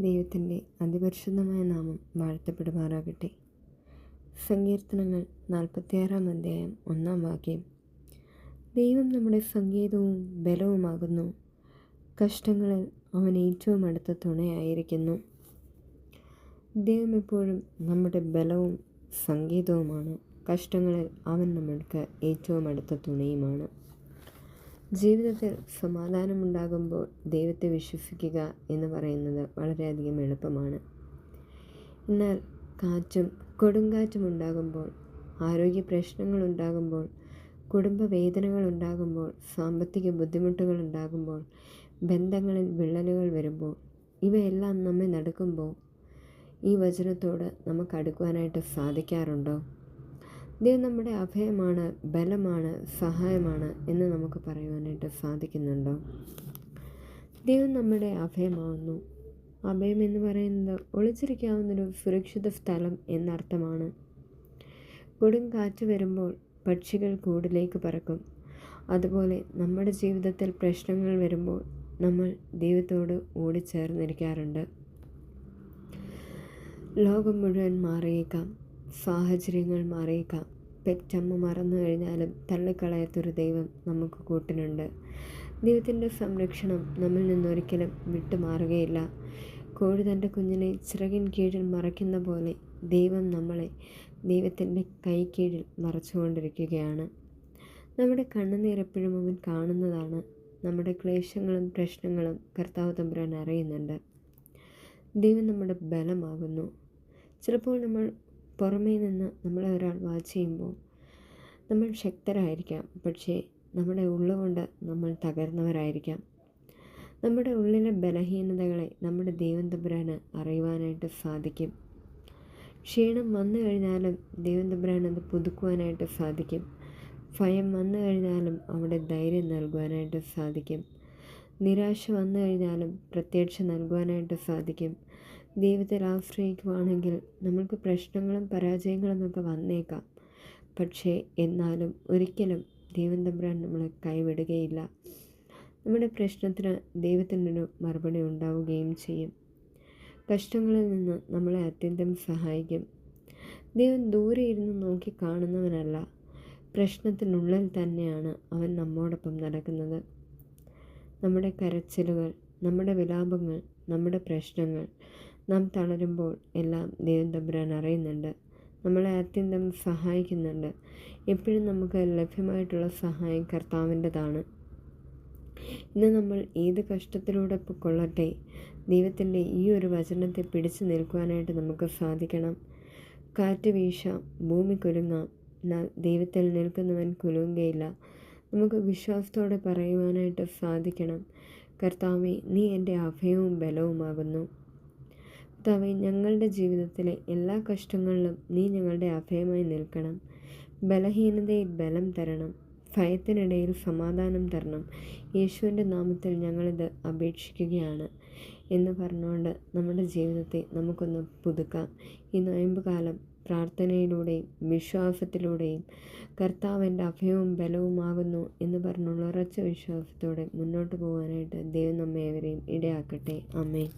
ദൈവത്തിന്റെ അതിപരിശുദ്ധമായ നാമം വാഴ്ത്തപ്പെടുമാറാകട്ടെ. സങ്കീർത്തനങ്ങൾ നാൽപ്പത്തിയാറാം അധ്യായം ഒന്നാം വാക്യം. ദൈവം നമ്മുടെ സംഗീതവും ബലവുമാകുന്നു. കഷ്ടങ്ങളിൽ അവൻ ഏറ്റവും അടുത്ത തുണയായിരിക്കുന്നു. ദൈവം എപ്പോഴും നമ്മുടെ ബലവും സംഗീതവുമാണ് കഷ്ടങ്ങളിൽ അവൻ നമ്മൾക്ക് ഏറ്റവും അടുത്ത തുണയുമാണ്. ജീവിതത്തിൽ സമാധാനമുണ്ടാകുമ്പോൾ ദൈവത്തെ വിശ്വസിക്കുക എന്ന് പറയുന്നത് വളരെയധികം എളുപ്പമാണ്. എന്നാൽ കാറ്റും കൊടുങ്കാറ്റും ഉണ്ടാകുമ്പോൾ ആരോഗ്യ പ്രശ്നങ്ങൾ ഉണ്ടാകുമ്പോൾ കുടുംബ വേദനകൾ ഉണ്ടാകുമ്പോൾ സാമ്പത്തിക ബുദ്ധിമുട്ടുകൾ ഉണ്ടാകുമ്പോൾ ബന്ധങ്ങളിൽ വിള്ളലുകൾ വരുമ്പോൾ ഇവയെല്ലാം നമ്മെ നടക്കുമ്പോൾ ഈ വചനത്തോട് നമുക്ക് അടുക്കുവാനായിട്ട് സാധിക്കാറുണ്ടോ? ദൈവം നമ്മുടെ അഭയമാണ് ബലമാണ് സഹായമാണ് എന്ന് നമുക്ക് പറയുവാനായിട്ട് സാധിക്കുന്നുണ്ടോ? ദൈവം നമ്മുടെ അഭയമാവുന്നു. അഭയം എന്ന് പറയുന്നത് ഒളിച്ചിരിക്കാവുന്നൊരു സുരക്ഷിത സ്ഥലം എന്നർത്ഥമാണ്. കൊടും കാറ്റ് വരുമ്പോൾ പക്ഷികൾ കൂടിലേക്ക് പറക്കും. അതുപോലെ നമ്മുടെ ജീവിതത്തിൽ പ്രശ്നങ്ങൾ വരുമ്പോൾ നമ്മൾ ദൈവത്തോട് ഓടിച്ചേർന്നിരിക്കാറുണ്ട്. ലോകം മുഴുവൻ മാറിയേക്കാം. സാഹചര്യങ്ങൾ മാറിയേക്കാം. പെറ്റമ്മ മറന്നു കഴിഞ്ഞാലും തള്ളിക്കളയാത്തൊരു ദൈവം നമുക്ക് കൂട്ടിനുണ്ട്. ദൈവത്തിന്റെ സംരക്ഷണം നമ്മിൽ നിന്നൊരിക്കലും വിട്ടുമാറുകയില്ല. കോഴി തന്റെ കുഞ്ഞിനെ ചിറകിൻ കീഴിൽ മറയ്ക്കുന്ന പോലെ ദൈവം നമ്മളെ ദൈവത്തിന്റെ കൈ കീഴിൽ മറച്ചുകൊണ്ടിരിക്കുകയാണ്. നമ്മുടെ കണ്ണുനീരെപ്പോഴും അവൻ കാണുന്നതാണ്. നമ്മുടെ ക്ലേശങ്ങളും പ്രശ്നങ്ങളും കർത്താവ് തമ്പുരാൻ അറിയുന്നുണ്ട്. ദൈവം നമ്മുടെ ബലമാകുന്നു. ചിലപ്പോൾ നമ്മൾ പുറമേ നിന്ന് നമ്മളെ ഒരാൾ വാച്ച് ചെയ്യുമ്പോൾ നമ്മൾ ശക്തരായിരിക്കാം. പക്ഷേ നമ്മുടെ ഉള്ളുകൊണ്ട് നമ്മൾ തകർന്നവരായിരിക്കാം. നമ്മുടെ ഉള്ളിലെ ബലഹീനതകളെ നമ്മുടെ ദൈവം തമ്പുരാന് അറിയുവാനായിട്ട് സാധിക്കും. ക്ഷീണം വന്നു കഴിഞ്ഞാലും ദൈവം തമ്പുരാൻ അത് പുതുക്കുവാനായിട്ട് സാധിക്കും. ഭയം വന്നു കഴിഞ്ഞാലും അവിടെ ധൈര്യം നൽകുവാനായിട്ട് സാധിക്കും. നിരാശ വന്നു കഴിഞ്ഞാലും പ്രത്യക്ഷ നൽകുവാനായിട്ട് സാധിക്കും. ദൈവത്തിൽ ആശ്രയിക്കുവാണെങ്കിൽ നമ്മൾക്ക് പ്രശ്നങ്ങളും പരാജയങ്ങളും ഒക്കെ വന്നേക്കാം. പക്ഷേ എന്നാലും ഒരിക്കലും ദൈവം തമ്പുരാൻ നമ്മളെ കൈവിടുകയില്ല. നമ്മുടെ പ്രശ്നത്തിന് ദൈവത്തിനൊരു മറുപടി ഉണ്ടാവുകയും ചെയ്യും. കഷ്ടങ്ങളിൽ നിന്ന് നമ്മളെ അത്യന്തം സഹായിക്കും. ദൈവം ദൂരെ ഇരുന്ന് നോക്കി കാണുന്നവനല്ല പ്രശ്നത്തിനുള്ളിൽ തന്നെയാണ് അവൻ നമ്മോടൊപ്പം നടക്കുന്നത്. നമ്മുടെ കരച്ചിലുകൾ നമ്മുടെ വിലാപങ്ങൾ നമ്മുടെ പ്രശ്നങ്ങൾ നാം തളരുമ്പോൾ എല്ലാം ദൈവം തമ്പുരാൻ അറിയുന്നുണ്ട്. നമ്മളെ അത്യന്തം സഹായിക്കുന്നുണ്ട്. എപ്പോഴും നമുക്ക് ലഭ്യമായിട്ടുള്ള സഹായം കർത്താവിന്റെതാണ്. ഇന്ന് നമ്മൾ ഏത് കഷ്ടത്തിലൂടെ കൊള്ളട്ടെ? ദൈവത്തിന്റെ ഈ ഒരു വചനത്തെ പിടിച്ചു നിൽക്കുവാനായിട്ട് നമുക്ക് സാധിക്കണം. കാറ്റ് വീശാം ഭൂമി കുലുങ്ങാം ദൈവത്തിൽ നിൽക്കുന്നവൻ കുലുങ്ങുകയില്ല. നമുക്ക് വിശ്വാസത്തോടെ പറയുവാനായിട്ട് സാധിക്കണം. കർത്താവെ നീ എന്റെ അഭയവും ബലവുമാകുന്നു. കർത്താവെ ഞങ്ങളുടെ ജീവിതത്തിലെ എല്ലാ കഷ്ടങ്ങളിലും നീ ഞങ്ങളുടെ അഭയമായി നിൽക്കണം. ബലഹീനതയിൽ ബലം തരണം. ഭയത്തിനിടയിൽ സമാധാനം തരണം. യേശുവിന്റെ നാമത്തിൽ ഞങ്ങളിത് അപേക്ഷിക്കുകയാണ് എന്ന് പറഞ്ഞുകൊണ്ട് നമ്മുടെ ജീവിതത്തെ നമുക്കൊന്ന് പുതുക്കാം. ഈ നോയമ്പുകാലം പ്രാർത്ഥനയിലൂടെയും വിശ്വാസത്തിലൂടെയും കർത്താവിന്റെ അഭയവും ബലവുമാകുന്നു എന്ന് പറഞ്ഞുള്ള ഉറച്ച വിശ്വാസത്തോടെ മുന്നോട്ട് പോകാനായിട്ട് ദൈവം നമ്മെ ഇടയാക്കട്ടെ. അമ്മേ